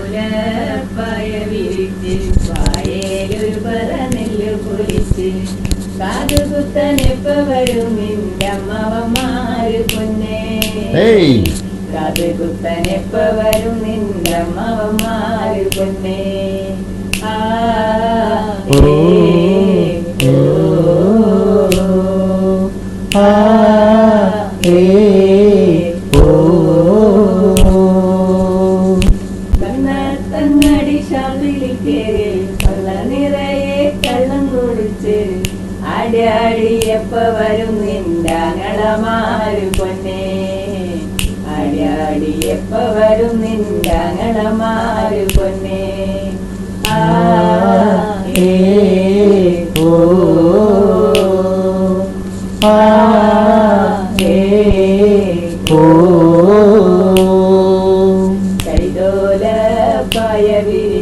കൈതോലപ്പായ വിരിച്ച് പായേലൊരു പറ നെല്ല് പൊലിച്ച് കാതുകുത്തനെപ്പ വരും നിന്റെ അമ്മവന്മാര് പൊന്നേ ഏയ്. കാതുകുത്തനെപ്പ വരും നിന്റെ അമ്മവന്മാര് പൊന്നേ ആ കണ്ണത്തങ്ങടി ഷാപ്പിൽ കൊള്ള നിറയെ കള്ളം കുടിച്ച് ആടി ആടി എപ്പ വരും നിന്റെ പൊന്നെ ആടി ആടി എപ്പ വരും നിന്റെ പൊന്നെ പൊന്നേ ആ ഏ ഓ, ആ, ഏ, ഓ.